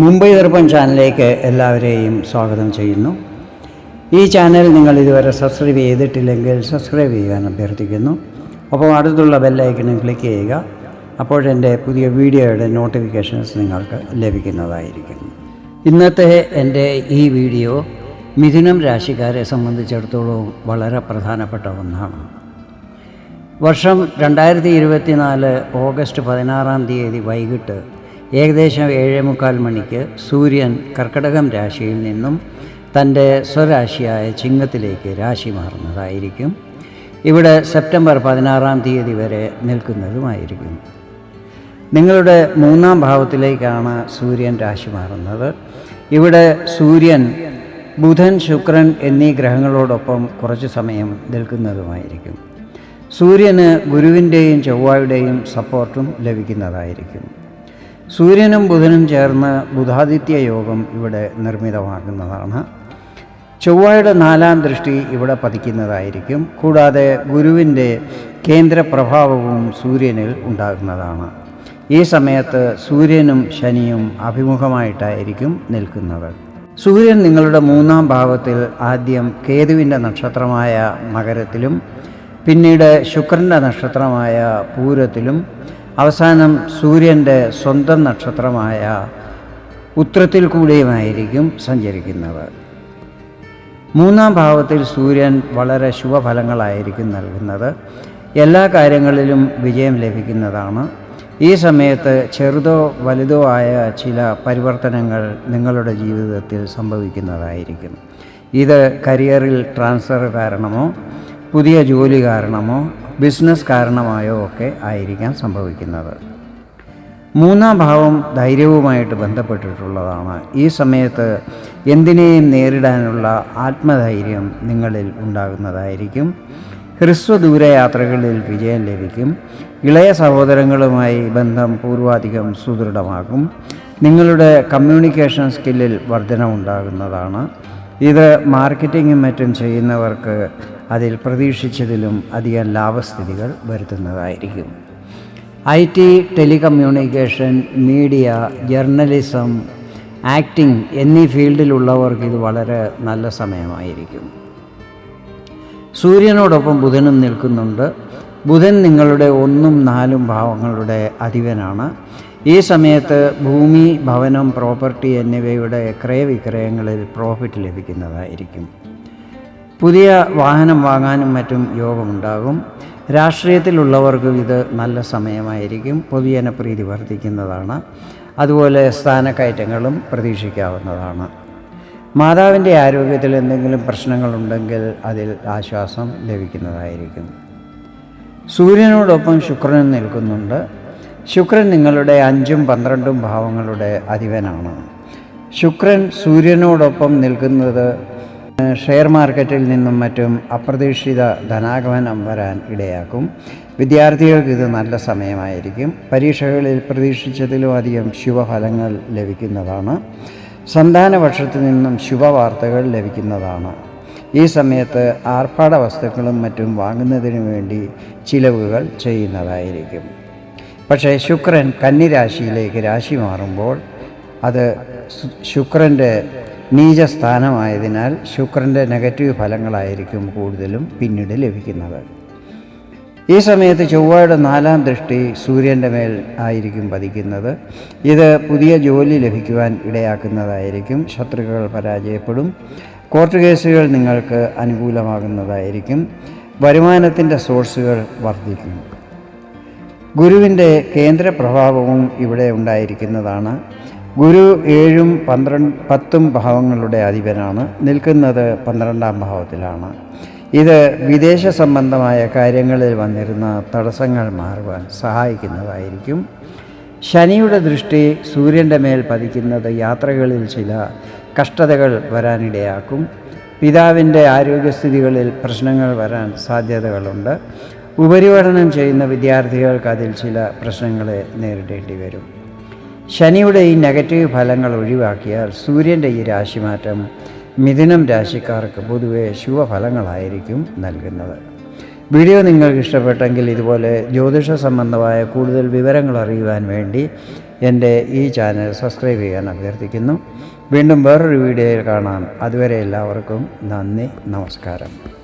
മുംബൈ ദർപ്പൺ ചാനലിലേക്ക് എല്ലാവരെയും സ്വാഗതം ചെയ്യുന്നു. ഈ ചാനൽ നിങ്ങൾ ഇതുവരെ സബ്സ്ക്രൈബ് ചെയ്തിട്ടില്ലെങ്കിൽ സബ്സ്ക്രൈബ് ചെയ്യാൻ അഭ്യർത്ഥിക്കുന്നു. അപ്പോൾ അടുത്തുള്ള ബെല്ലൈക്കണിൽ ക്ലിക്ക് ചെയ്യുക. അപ്പോഴെന്റെ പുതിയ വീഡിയോയുടെ നോട്ടിഫിക്കേഷൻസ് നിങ്ങൾക്ക് ലഭിക്കുന്നതായിരിക്കും. ഇന്നത്തെ എന്റെ ഈ വീഡിയോ മിഥുനം രാശിക്കാരെ സംബന്ധിച്ചിടത്തോളം വളരെ പ്രധാനപ്പെട്ട ഒന്നാണ്. വർഷം രണ്ടായിരത്തി ഇരുപത്തിനാല് ഓഗസ്റ്റ് പതിനാറാം തീയതി വൈകിട്ട് ഏകദേശം ഏഴേ മുക്കാൽ മണിക്ക് സൂര്യൻ കർക്കടകം രാശിയിൽ നിന്നും തന്റെ സ്വരാശിയായ ചിങ്ങത്തിലേക്ക് രാശി മാറുന്നതായിരിക്കും. ഇവിടെ സെപ്റ്റംബർ പതിനാറാം തീയതി വരെ നിൽക്കുന്നതുമായിരിക്കും. നിങ്ങളുടെ മൂന്നാം ഭാവത്തിലേക്കാണ് സൂര്യൻ രാശി മാറുന്നത്. ഇവിടെ സൂര്യൻ ബുധൻ ശുക്രൻ എന്നീ ഗ്രഹങ്ങളോടൊപ്പം കുറച്ച് സമയം നിൽക്കുന്നതുമായിരിക്കും. സൂര്യന് ഗുരുവിന്റെയും ചൊവ്വായുടെയും സപ്പോർട്ടും ലഭിക്കുന്നതായിരിക്കും. സൂര്യനും ബുധനും ചേർന്ന് ബുധാദിത്യ യോഗം ഇവിടെ നിർമ്മിതമാകുന്നതാണ് ചൊവ്വയുടെ നാലാം ദൃഷ്ടി ഇവിടെ പതിക്കുന്നതായിരിക്കും. കൂടാതെ ഗുരുവിന്റെ കേന്ദ്രപ്രഭാവവും സൂര്യനിൽ ഉണ്ടാകുന്നതാണ്. ഈ സമയത്ത് സൂര്യനും ശനിയും അഭിമുഖമായിട്ടായിരിക്കും നിൽക്കുന്നത്. സൂര്യൻ നിങ്ങളുടെ മൂന്നാം ഭാവത്തിൽ ആദ്യം കേതുവിന്റെ നക്ഷത്രമായ മകരത്തിലും പിന്നീട് ശുക്രന്റെ നക്ഷത്രമായ പൂരത്തിലും അവസാനം സൂര്യന്റെ സ്വന്തം നക്ഷത്രമായ ഉത്രത്തിൽ കൂടിയുമായിരിക്കും സഞ്ചരിക്കുന്നത്. മൂന്നാം ഭാവത്തിൽ സൂര്യൻ വളരെ ശുഭഫലങ്ങളായിരിക്കും നൽകുന്നത്. എല്ലാ കാര്യങ്ങളിലും വിജയം ലഭിക്കുന്നതാണ്. ഈ സമയത്ത് ചെറുതോ വലുതോ ആയ ചില പരിവർത്തനങ്ങൾ നിങ്ങളുടെ ജീവിതത്തിൽ സംഭവിക്കുന്നതായിരിക്കും. ഇത് കരിയറിൽ ട്രാൻസ്ഫർ കാരണമോ പുതിയ ജോലി കാരണമോ ബിസിനസ് കാരണമായോ ഒക്കെ ആയിരിക്കാം സംഭവിക്കുന്നത്. മൂന്നാം ഭാവം ധൈര്യവുമായിട്ട് ബന്ധപ്പെട്ടിട്ടുള്ളതാണ്. ഈ സമയത്ത് എന്തിനേയും നേരിടാനുള്ള ആത്മധൈര്യം നിങ്ങളിൽ ഉണ്ടാകുന്നതായിരിക്കും. ഹ്രസ്വദൂരയാത്രകളിൽ വിജയം ലഭിക്കും. ഇളയ സഹോദരങ്ങളുമായി ബന്ധം പൂർവാധികം സുദൃഢമാകും. നിങ്ങളുടെ കമ്മ്യൂണിക്കേഷൻ സ്കില്ലിൽ വർധനമുണ്ടാകുന്നതാണ് ഇത് മാർക്കറ്റിങ്ങും മറ്റും ചെയ്യുന്നവർക്ക് അതിൽ പ്രതീക്ഷിച്ചതിലും അധികം ലാഭസ്ഥിതികൾ വരുത്തുന്നതായിരിക്കും. I T telecommunication media journalism acting എന്നീ ഫീൽഡിലുള്ളവർക്ക് ഇത് വളരെ നല്ല സമയമായിരിക്കും. സൂര്യനോടൊപ്പം ബുധനും നിൽക്കുന്നുണ്ട്. ബുധൻ നിങ്ങളുടെ ഒന്നും നാലും ഭാവങ്ങളുടെ അധിപനാണ്. ഈ സമയത്ത് ഭൂമി ഭവനം പ്രോപ്പർട്ടി എന്നിവയുടെ ക്രയവിക്രയങ്ങളിൽ പ്രോഫിറ്റ് ലഭിക്കുന്നതായിരിക്കും. പുതിയ വാഹനം വാങ്ങാനും മറ്റും യോഗമുണ്ടാകും. രാഷ്ട്രീയത്തിലുള്ളവർക്കും ഇത് നല്ല സമയമായിരിക്കും. പൊതുജനപ്രീതി വർദ്ധിക്കുന്നതാണ്. അതുപോലെ സ്ഥാനക്കയറ്റങ്ങളും പ്രതീക്ഷിക്കാവുന്നതാണ്. മാതാവിന്റെ ആരോഗ്യത്തിൽ എന്തെങ്കിലും പ്രശ്നങ്ങളുണ്ടെങ്കിൽ അതിൽ ആശ്വാസം ലഭിക്കുന്നതായിരിക്കും. സൂര്യനോടൊപ്പം ശുക്രൻ നിൽക്കുന്നുണ്ട്. ശുക്രൻ നിങ്ങളുടെ അഞ്ചും പന്ത്രണ്ടും ഭാവങ്ങളുടെ അധിപനാണ്. ശുക്രൻ സൂര്യനോടൊപ്പം നിൽക്കുന്നത് ഷെയർ മാർക്കറ്റിൽ നിന്നും മറ്റും അപ്രതീക്ഷിത ധനാഗമനം വരാൻ ഇടയാക്കും. വിദ്യാർത്ഥികൾക്ക് ഇത് നല്ല സമയമായിരിക്കും. പരീക്ഷകളിൽ പ്രതീക്ഷിച്ചതിലും അധികം ശുഭഫലങ്ങൾ ലഭിക്കുന്നതാണ്. സന്താന വർഷത്തിൽ നിന്നും ശുഭവാർത്തകൾ ലഭിക്കുന്നതാണ്. ഈ സമയത്ത് ആർഭാട വസ്തുക്കളും മറ്റും വാങ്ങുന്നതിന് വേണ്ടി ചിലവുകൾ ചെയ്യുന്നതായിരിക്കും. പക്ഷേ ശുക്രൻ കന്നിരാശിയിലേക്ക് രാശി മാറുമ്പോൾ അത് ശുക്രന്റെ നീചസ്ഥാനമായതിനാൽ ശുക്രന്റെ നെഗറ്റീവ് ഫലങ്ങളായിരിക്കും കൂടുതലും പിന്നീട് ലഭിക്കുന്നത്. ഈ സമയത്ത് ചൊവ്വയുടെ നാലാം ദൃഷ്ടി സൂര്യന്റെ മേൽ ആയിരിക്കും പതിക്കുന്നത്. ഇത് പുതിയ ജോലി ലഭിക്കുവാൻ ഇടയാക്കുന്നതായിരിക്കും ശത്രുക്കൾ പരാജയപ്പെടും കോർട്ട് കേസുകൾ നിങ്ങൾക്ക് അനുകൂലമാകുന്നതായിരിക്കും വരുമാനത്തിന്റെ സോഴ്സുകൾ വർദ്ധിക്കും. ഗുരുവിന്റെ കേന്ദ്രപ്രഭാവവും ഇവിടെ ഉണ്ടായിരിക്കുന്നതാണ്. ഗുരു ഏഴും പന്ത്രണ്ട് പത്തും ഭാവങ്ങളുടെ അധിപനാണ്. നിൽക്കുന്നത് പന്ത്രണ്ടാം ഭാവത്തിലാണ്. ഇത് വിദേശ സംബന്ധമായ കാര്യങ്ങളിൽ വന്നിരുന്ന തടസ്സങ്ങൾ മാറുവാൻ സഹായിക്കുന്നതായിരിക്കും. ശനിയുടെ ദൃഷ്ടി സൂര്യന്റെ മേൽ പതിക്കുന്നത് യാത്രകളിൽ ചില കഷ്ടതകൾ വരാനിടയാക്കും. പിതാവിന്റെ ആരോഗ്യസ്ഥിതികളിൽ പ്രശ്നങ്ങൾ വരാൻ സാധ്യതകളുണ്ട്. ഉപരിപഠനം ചെയ്യുന്ന വിദ്യാർത്ഥികൾക്ക് അതിൽ ചില പ്രശ്നങ്ങളെ നേരിടേണ്ടി വരും. ശനിയുടെ ഈ നെഗറ്റീവ് ഫലങ്ങൾ ഒഴിവാക്കിയാൽ സൂര്യന്റെ ഈ രാശിമാറ്റം മിഥുനം രാശിക്കാർക്ക് പൊതുവെ ശുഭഫലങ്ങളായിരിക്കും നൽകുന്നത്. വീഡിയോ നിങ്ങൾക്ക് ഇഷ്ടപ്പെട്ടെങ്കിൽ ഇതുപോലെ ജ്യോതിഷ സംബന്ധമായ കൂടുതൽ വിവരങ്ങൾ അറിയുവാൻ വേണ്ടി എന്റെ ഈ ചാനൽ സബ്സ്ക്രൈബ് ചെയ്യാൻ അഭ്യർത്ഥിക്കുന്നു. വീണ്ടും വേറൊരു വീഡിയോയിൽ കാണാം. അതുവരെ എല്ലാവർക്കും നന്ദി നമസ്കാരം.